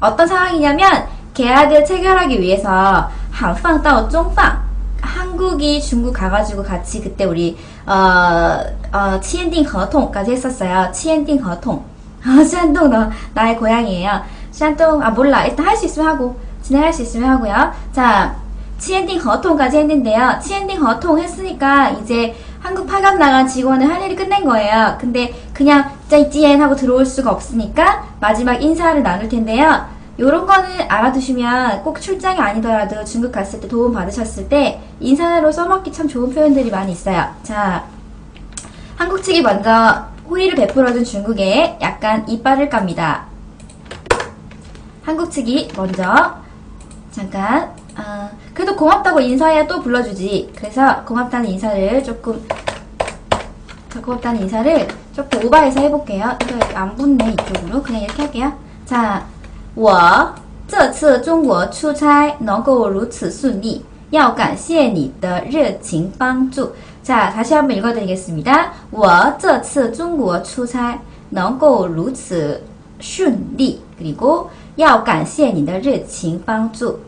어떤 상황이냐면 계약을 체결하기 위해서 항팡 따오 쫑빵 한국이 중국 가가지고 같이 그때 우리 어, 어 치엔딩 거통까지 했었어요. 치엔딩 거통. 어, 샨동 너 나의 고향이에요. 샨동 아 몰라 일단 할 수 있으면 하고 진행할 수 있으면 하고요. 자 치엔딩 거통까지 했는데요. 치엔딩 거통 했으니까 이제 한국 파견 나간 직원은 할 일이 끝낸 거예요. 근데 그냥 짜이찌엔 하고 들어올 수가 없으니까 마지막 인사를 나눌 텐데요. 요런 거는 알아두시면 꼭 출장이 아니더라도 중국 갔을 때 도움 받으셨을 때 인사로 써먹기 참 좋은 표현들이 많이 있어요. 자, 한국 측이 먼저 호의를 베풀어준 중국에 약간 이빨을 깝니다. 한국 측이 먼저 잠깐 아, 그래도 고맙다고 인사해야 또 불러주지. 그래서 고맙다는 인사를 조금 자, 고맙다는 인사를 조금 오버해서 해볼게요. 이거 안 붙네 이쪽으로 그냥 이렇게 할게요. 자, 我这次中国出差能够如此顺利，要感谢你的热情帮助。 자, 다시 한번 읽어드리겠습니다. 我这次中国出差能够如此顺利 그리고 要感谢你的热情帮助.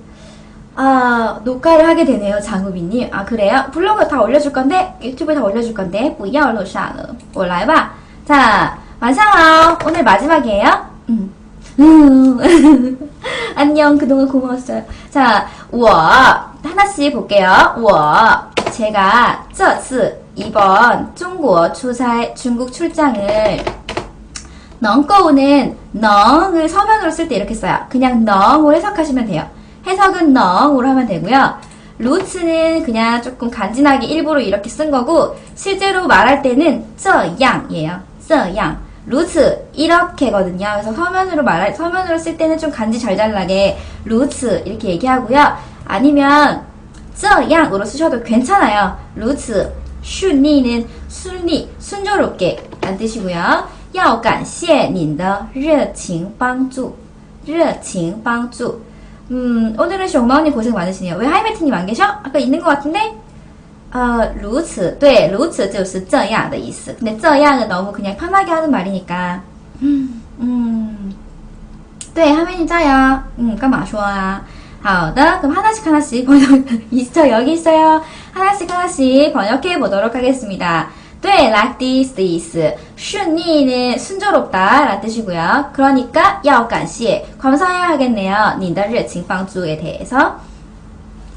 아, 녹화를 하게 되네요, 장우빈님. 아, 그래요? 블로그 다 올려줄 건데? 유튜브에 다 올려줄 건데? 不要了算了. 我来吧. 자, 완성하오. 오늘 마지막이에요. 음. 음. 안녕. 그동안 고마웠어요. 자, 우와. 하나씩 볼게요. 우와. 제가 这次 이번 중국 출사의 중국 출장을 넝꺼우는 넝을 서명으로 쓸 때 이렇게 써요. 그냥 넝으로 해석하시면 돼요. 해석은 넝으로 하면 되고요. 루츠는 그냥 조금 간지나게 일부러 이렇게 쓴 거고 실제로 말할 때는 쩌양이에요. 这样. 루츠 이렇게거든요. 그래서 서면으로 말할 서면으로 쓸 때는 좀 간지 잘 잘나게 루츠 이렇게 얘기하고요. 아니면 这样으로 쓰셔도 괜찮아요. 루츠 顺利는 순리 순조롭게 란 뜻이고요. 要感谢您的热情帮助热情帮助 음, 오늘은熊猫님 고생 많으시네요. 왜 하이메트님 안 계셔? 아까 있는 것 같은데? 어, 如此, 对,如此就是这样的意思. 근데 这样은 너무 그냥 편하게 하는 말이니까. 음, 음. 对, 하면이 짜요. 음, 干嘛说啊? 好的, 그럼 하나씩 하나씩 번역, 있어, 여기 있어요. 하나씩 하나씩 번역해 보도록 하겠습니다. 对, like this, this. 顺利는 순조롭다 라는 뜻이고요. 그러니까 要感谢, 감사해야 하겠네요. 你的热情帮助에 대해서.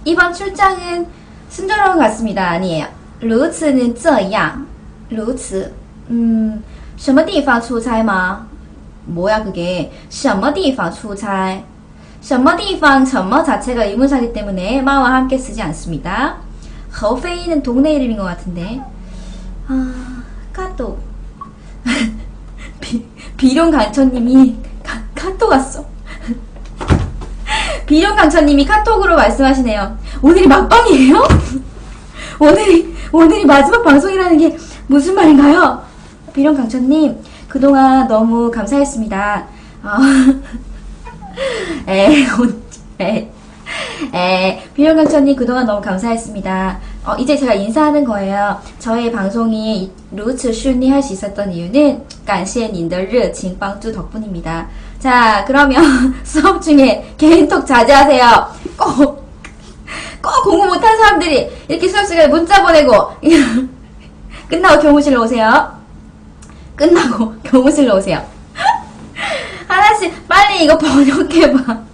이번 출장은 순조로운 것 같습니다. 아니에요. 如此는 这样.如此. 음, 什么地方出差吗? 뭐야 그게? 什么地方出差?什么地方, 什么 자체가 의문사기 때문에 마와 함께 쓰지 않습니다. 허페이는 동네 이름인 것 같은데. 아, 카톡. 비, 비룡 강천님이 카, 카톡 왔어. 비룡 강천님이 카톡으로 말씀하시네요. 오늘이 막방이에요? 오늘이 오늘이 마지막 방송이라는 게 무슨 말인가요? 비룡 강천님 그동안 너무 감사했습니다. 아, 에, 에, 에, 비룡 강천님 그동안 너무 감사했습니다. 어, 이제 제가 인사하는 거예요. 저의 방송이 루츠 슈니 할 수 있었던 이유는 간시엔 인더르 징빵주 덕분입니다. 자, 그러면 수업 중에 개인톡 자제하세요. 꼭! 꼭 공부 못한 사람들이 이렇게 수업 시간에 문자 보내고 끝나고 교무실로 오세요. 끝나고 교무실로 오세요. 하나씩 빨리 이거 번역해봐.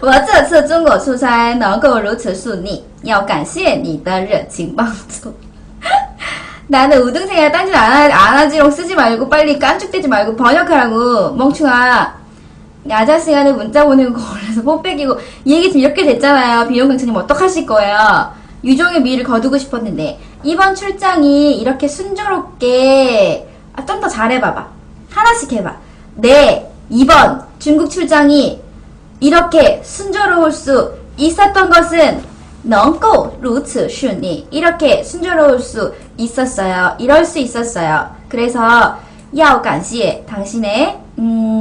我这次中国出差能够如此顺利，要感谢你的热情帮助。 나는 우등생이라 딴짓 안, 하, 안 하지롱 쓰지 말고 빨리 깐죽대지 말고 번역하라고 멍충아 네, 야자 시간에 문자 보내고 거울에서 뽀 빼기고 이 얘기 지금 이렇게 됐잖아요. 비용 경찰님 어떡하실 거예요? 유종의 미를 거두고 싶었는데 이번 출장이 이렇게 순조롭게 아, 좀 더 잘해봐봐. 하나씩 해봐. 네, 이번 중국 출장이 이렇게 순조로울 수 있었던 것은 넌고 루츠 슈니 이렇게 순조로울 수 있었어요. 이럴 수 있었어요. 그래서 야오 간시에 당신의 음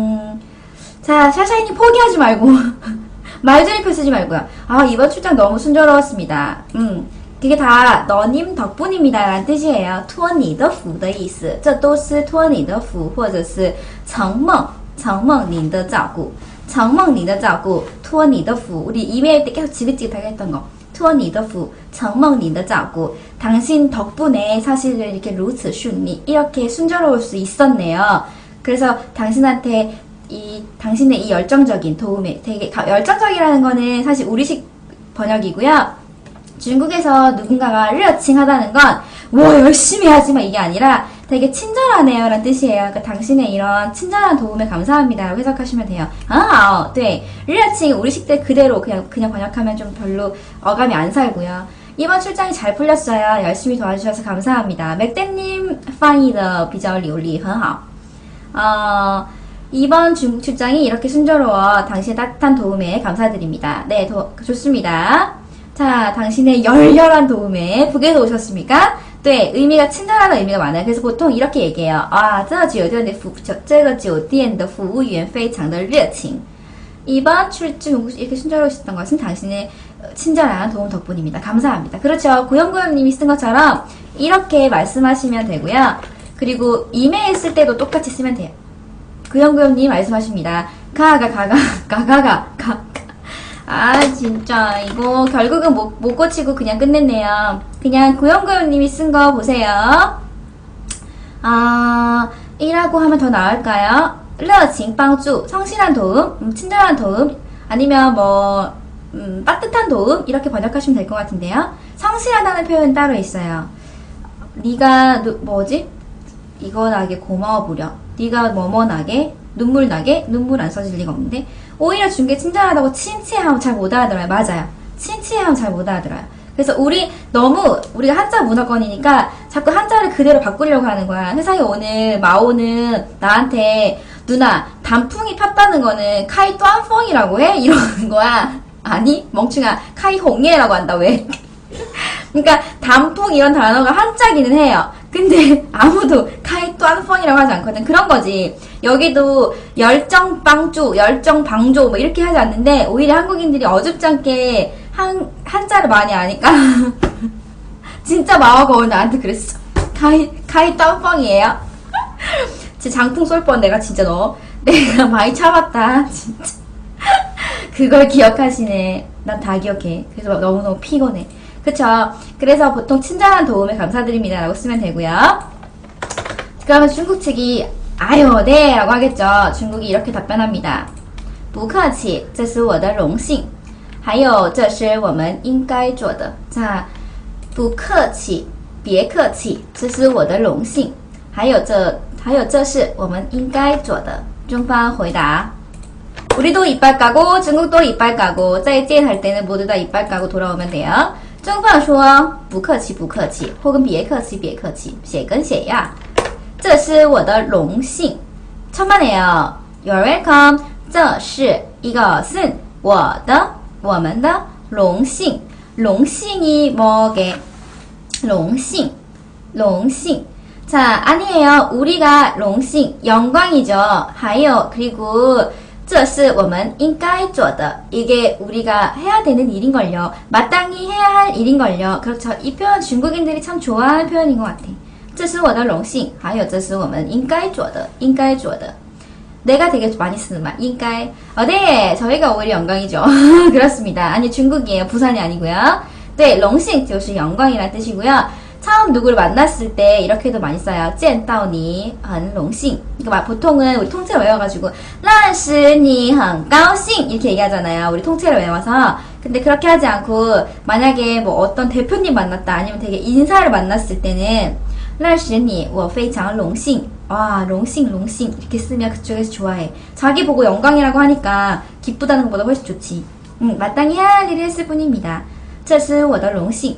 자 샤샤이님 포기하지 말고 말조리표 쓰지 말고요. 아 이번 출장 너무 순조로웠습니다. 음. 그게 다 너님 덕분입니다 라는 뜻이에요. 托你的福的意思这都是托你的福或者是承梦承梦您的照顾 정말 你的照顾托你的福 우리 이메일 때 계속 지긋지긋하게 했던 거托你的福 정말 你的照顾 당신 덕분에 사실은 이렇게 루츠 슌니 이렇게 순조로울 수 있었네요 그래서 당신한테 이 당신의 이 열정적인 도움에 되게 열정적이라는 거는 사실 우리식 번역이고요. 중국에서 누군가가 르어칭하다는 건 뭐 열심히 하지 마, 이게 아니라 되게 친절하네요 라는 뜻이에요. 그러니까 당신의 이런 친절한 도움에 감사합니다 라고 해석하시면 돼요. 아, 어, 네. 르어칭 우리식 때 그대로 그냥 그냥 번역하면 좀 별로 어감이 안 살고요. 이번 출장이 잘 풀렸어요. 열심히 도와주셔서 감사합니다. 맥대님, 파이더 비자올리 올리 很好. 어, 이번 중국 출장이 이렇게 순조로워 당신의 따뜻한 도움에 감사드립니다. 네, 도- 좋습니다. 자, 당신의 열렬한 도움에 북에서 오셨습니까? 네, 의미가 친절하다는 의미가 많아요. 그래서 보통 이렇게 얘기해요. 아, 这酒店的服这个酒店的服务员非常的热情. 이번 출중 이렇게 순조로우셨던 것은 당신의 친절한 도움 덕분입니다. 감사합니다. 그렇죠. 고영고영님이 쓴 것처럼 이렇게 말씀하시면 되고요. 그리고 이메일 쓸 때도 똑같이 쓰면 돼요. 구형구형님 말씀하십니다. 가가 가가 가가가 가. 아 진짜 이거 결국은 못, 못 고치고 그냥 끝냈네요. 그냥 구영구영님이 쓴 거 보세요. 아 이라고 하면 더 나을까요? 러칭 빵주 성실한 도움, 음, 친절한 도움, 아니면 뭐 음, 따뜻한 도움 이렇게 번역하시면 될 것 같은데요. 성실하다는 표현 따로 있어요. 네가 누, 뭐지? 이건하게 고마워 보려. 네가 뭐뭐 나게 눈물 나게 눈물 안 써질 리가 없는데 오히려 준게 친절하다고 친치하면 잘못 알아들어요. 맞아요. 친치하면 잘못 알아들어요. 그래서 우리 너무 우리가 한자 문화권이니까 자꾸 한자를 그대로 바꾸려고 하는 거야. 세상에 오늘 마오는 나한테 누나 단풍이 폈다는 거는 카이 또한펑이라고 해? 이러는 거야. 아니 멍충아 카이 홍예라고 한다 왜? 그러니까 단풍 이런 단어가 한자기는 해요. 근데 아무도 카이 또한펑이라고 하지 않거든. 그런 거지. 여기도 열정방주, 열정 방조 뭐 이렇게 하지 않는데 오히려 한국인들이 어줍지 않게 한, 한자를 많이 아니까 진짜 마화가 오늘 나한테 그랬어. 카이, 카이 또한펑이에요. 진짜 장풍 쏠 뻔 내가 진짜 너 내가 많이 참았다 진짜 그걸 기억하시네 난 다 기억해 그래서 너무너무 피곤해 그쵸 그래서 보통 친절한 도움에 감사드립니다 라고 쓰면 되고요 그러면 중국 측이 아유 네 라고 하겠죠 중국이 이렇게 답변합니다 不客气这是我的荣幸还有这是我们应该做的 자, 不客气别客气这是我的荣幸还有这还有这是我们应该做的中方回答 우리도 이빨 까고 중국도 이빨 까고 再见 할 때는 모두 다 이빨 까고 돌아오면 돼요. 中方说不客气不客气或跟别客气别客气写跟写呀这是我的荣幸 천만에요. You're welcome. 这是一个是我的我们的荣幸 荣幸이 뭐게 荣幸荣幸 자, 아니에요. 우리가 롱싱 영광이죠. 还有 그리고 这是我们应该做的 이게 우리가 해야 되는 일인걸요. 마땅히 해야 할 일인걸요. 그렇죠. 이 표현 중국인들이 참 좋아하는 표현인 것 같아. 这是我的荣幸还有这是我们应该做的应该做的 내가 되게 많이 쓰는 말, 인가에. 어, 네, 저희가 오히려 영광이죠. 그렇습니다. 아니, 중국이에요. 부산이 아니고요. 네, 롱싱, 就是 영광이라는 뜻이고요. 처음 누구를 만났을 때 이렇게도 많이 써요. 见到你很荣幸. 그러니까 막 보통은 우리 통째로 외워가지고 认识你很高兴 이렇게 얘기하잖아요. 우리 통째로 외워서. 근데 그렇게 하지 않고 만약에 뭐 어떤 대표님 만났다 아니면 되게 인사를 만났을 때는 认识你我非常荣幸 와, 롱싱, 롱싱. 이렇게 쓰면 그쪽에서 좋아해. 자기 보고 영광이라고 하니까 기쁘다는 것보다 훨씬 좋지. 음, 마땅히 해야 할 일을 했을 뿐입니다. 这是我的荣幸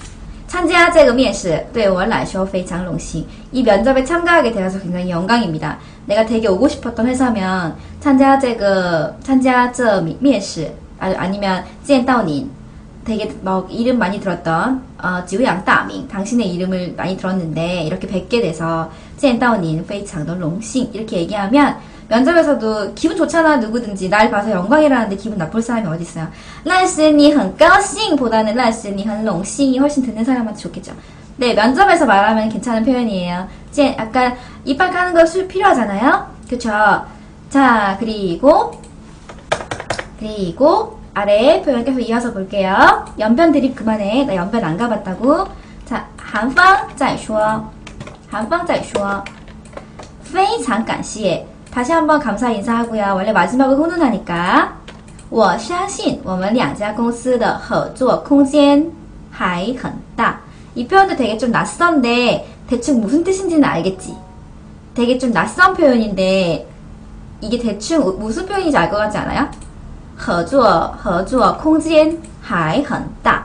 参加这个面试对我来说非常荣幸. 이 면접에 참가하게 되어서 굉장히 영광입니다. 내가 되게 오고 싶었던 회사면 参加这个参加这面试 아, 아니면 见到你 되게 막 이름 많이 들었던 어, 지우양 따밍 당신의 이름을 많이 들었는데 이렇게 뵙게 돼서 见到您非常的荣幸 이렇게 얘기하면 면접에서도 기분 좋잖아 누구든지 날 봐서 영광이라는데 기분 나쁠 사람이 어디 있어요? 认识你很高兴보다는 认识你很荣幸이 훨씬 듣는 사람한테 좋겠죠. 네 면접에서 말하면 괜찮은 표현이에요. 이제 약간 이빨 까는 거 수- 필요하잖아요. 그쵸? 자 그리고 그리고 아래 표현 계속 이어서 볼게요. 연변 드립 그만해. 나 연변 안 가봤다고. 자, 한방 再说. 한방 再说.非常感谢. 다시 한번 감사 인사하고요. 원래 마지막은 훈훈하니까. 我相信我们两家公司的合作空间还很大. 이 표현도 되게 좀 낯선데 대충 무슨 뜻인지는 알겠지. 되게 좀 낯선 표현인데 이게 대충 우- 무슨 표현인지 알 것 같지 않아요? 合作合作空间还很大.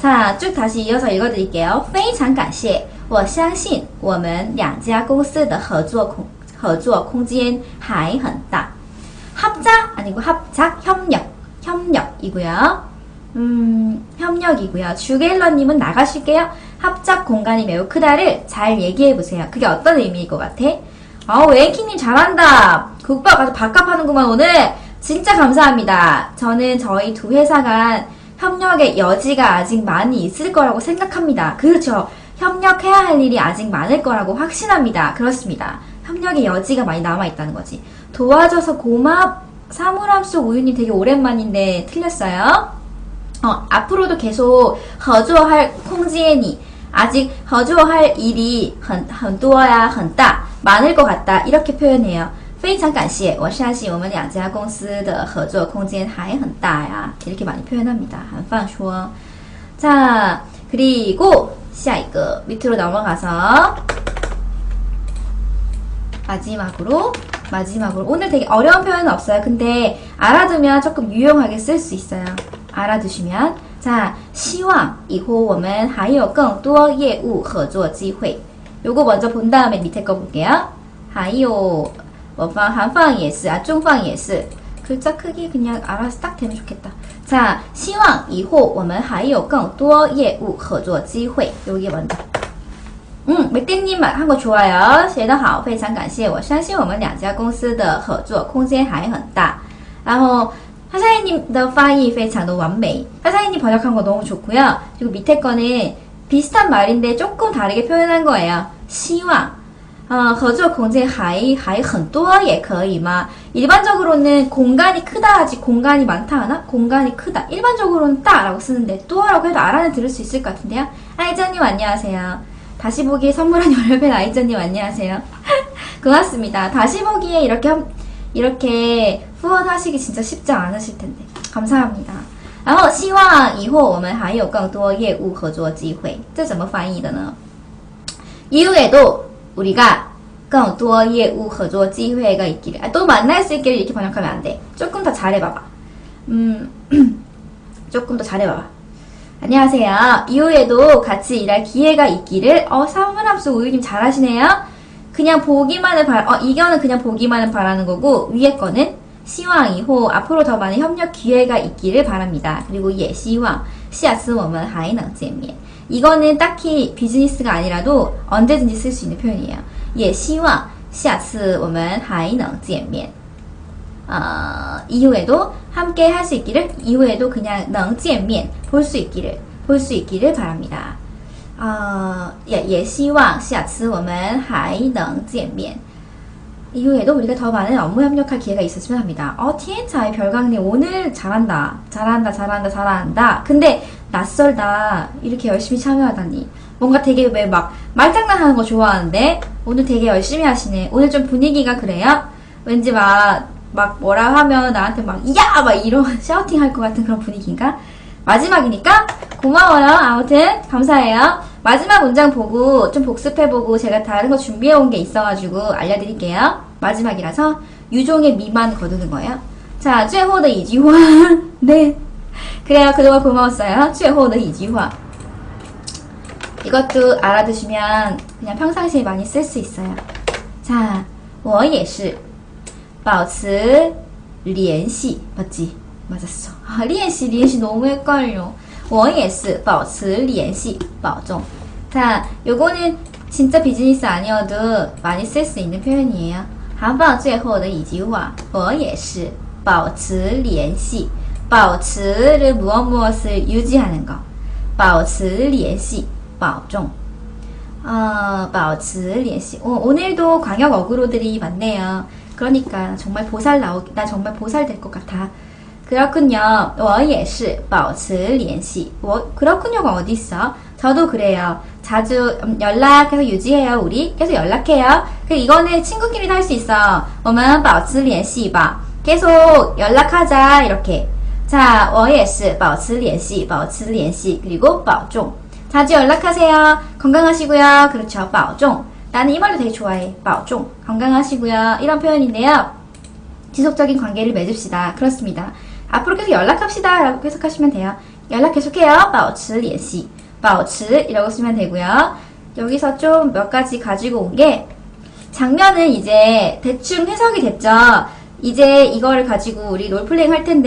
자, 쭉 다시 이어서 읽어드릴게요. 非常感谢， 我相信我们两家公司的合作空合作空间还很大. 합작 아니고 합작 협력 협력이고요. 음, 협력이고요. 주게일러님은 나가실게요. 합작 공간이 매우 크다를 잘 얘기해 보세요. 그게 어떤 의미일 것 같아? 아, 웨이키님 잘한다. 국밥 아주 밥값하는구만 오늘. 진짜 감사합니다. 저는 저희 두 회사 간 협력의 여지가 아직 많이 있을 거라고 생각합니다. 그렇죠. 협력해야 할 일이 아직 많을 거라고 확신합니다. 그렇습니다. 협력의 여지가 많이 남아있다는 거지. 도와줘서 고맙. 사물함 속 우유님 되게 오랜만인데 틀렸어요. 어, 앞으로도 계속 허주할 콩지엔이 아직 허주할 일이 很很多呀很大 많을 것 같다 이렇게 표현해요. 非常感谢我相信我们两家公司的合作空间还很大呀 이렇게 많이 표현합니다. 한판说. 자 그리고 下一个 밑으로 넘어가서 마지막으로 마지막으로 오늘 되게 어려운 표현은 없어요. 근데 알아두면 조금 유용하게 쓸 수 있어요. 알아두시면 자, 希望以后我们还有更多业务合作机会. 요거 먼저 본 다음에 밑에 거 볼게요. 还有我方韩放也是啊, 중방 也是. 글자 크기 그냥 알아서 딱 되면 좋겠다. 자, 希望以后我们还有更多业务合作机会. 여기 먼저. 음, 맥땡님 한 거 좋아요. 写得好,非常感谢.我相信我们两家公司的合作空间还很大.然后 하사이님的翻译非常的完美. 하사이님 번역한 거 너무 좋고요. 그리고 밑에 거는 비슷한 말인데 조금 다르게 표현한 거예요. 希望 어, 合作空间还还很多也可以吗? 일반적으로는 공간이 크다 하지 공간이 많다 하나? 공간이 크다. 일반적으로는 따라고 쓰는데 또라고 해도 알아는 들을 수 있을 것 같은데요. 아이전님 안녕하세요. 다시 보기에 선물한 열혈팬 아이전님 안녕하세요. 고맙습니다. 다시 보기에 이렇게 한- 이렇게 후원하시기 진짜 쉽지 않으실 텐데 감사합니다. 然后希望以后我们还有更多业务合作机会。这怎么翻译的呢？ 이후에도 우리가 更多业务合作机会가 있기를. 아, 또 만날 수 있기를 이렇게 번역하면 안 돼. 조금 더 잘해봐봐. 음, 조금 더 잘해봐봐. 안녕하세요. 이후에도 같이 일할 기회가 있기를. 어, 사물함수 우유님 잘하시네요. 그냥 보기만을 바, 어, 이거는 그냥 보기만을 바라는 거고, 위에 거는 希望以后 앞으로 더 많은 협력 기회가 있기를 바랍니다. 그리고 예, 希望下次我们还能见面. 이거는 딱히 비즈니스가 아니라도 언제든지 쓸 수 있는 표현이에요. 예, 希望下次我们还能见面. 어, 이후에도 함께 할 수 있기를 이후에도 그냥 能见面 볼 수 있기를 볼 수 있기를 바랍니다. 어, 예, 예, 希望下次我们还能见面. 이후에도 우리가 더 많은 업무 협력할 기회가 있었으면 합니다. 어, TN차의 별강님 오늘 잘한다. 잘한다, 잘한다, 잘한다. 근데 낯설다. 이렇게 열심히 참여하다니. 뭔가 되게 왜 막 말장난하는 거 좋아하는데 오늘 되게 열심히 하시네. 오늘 좀 분위기가 그래요? 왠지 막, 막 뭐라 하면 나한테 막, 야! 막 이런 샤우팅 할 것 같은 그런 분위기인가? 마지막이니까 고마워요. 아무튼 감사해요. 마지막 문장 보고 좀 복습해보고 제가 다른 거 준비해온 게 있어가지고 알려드릴게요. 마지막이라서 유종의 미만 거두는 거예요. 자, 最后的一句话. 네. 그래요. 그동안 고마웠어요. 最后的一句话. 이것도 알아두시면 그냥 평상시에 많이 쓸 수 있어요. 자, 我也是保持联系 맞지? 맞았어. 아, 练习, 练习 너무 헷갈려. 我也是保持联系保重 자, 요거는 진짜 비즈니스 아니어도 많이 쓸 수 있는 표현이에요. 好不好最后的一句话我也是保持联系 保持를 무엇 무엇을 유지하는 거 保持联系保重 어, 保持联系 어, 오늘도 광역 어그로들이 많네요. 그러니까 정말 보살 나오, 나 정말 보살 될 것 같아. 그렇군요. 我也是保持联系. 뭐, 그렇군요가 어디 있어? 저도 그래요. 자주 음, 연락해서 유지해요, 우리. 계속 연락해요. 그 이거는 친구끼리도 할 수 있어. 我们保持联系吧. 계속 연락하자 이렇게. 자, 我也是保持联系,保持联系 그리고 保重. 자주 연락하세요. 건강하시고요. 그렇죠. 保重. 나는 이 말도 되게 좋아해. 保重. 건강하시고요. 이런 표현인데요. 지속적인 관계를 맺읍시다. 그렇습니다. 앞으로 계속 연락합시다. 라고 해석하시면 돼요. 연락 계속해요. 保持联系.保持 이라고 쓰면 되고요. 여기서 좀 몇 가지 가지고 온 게 장면은 이제 대충 해석이 됐죠. 이제 이거를 가지고 우리 롤플레잉 할 텐데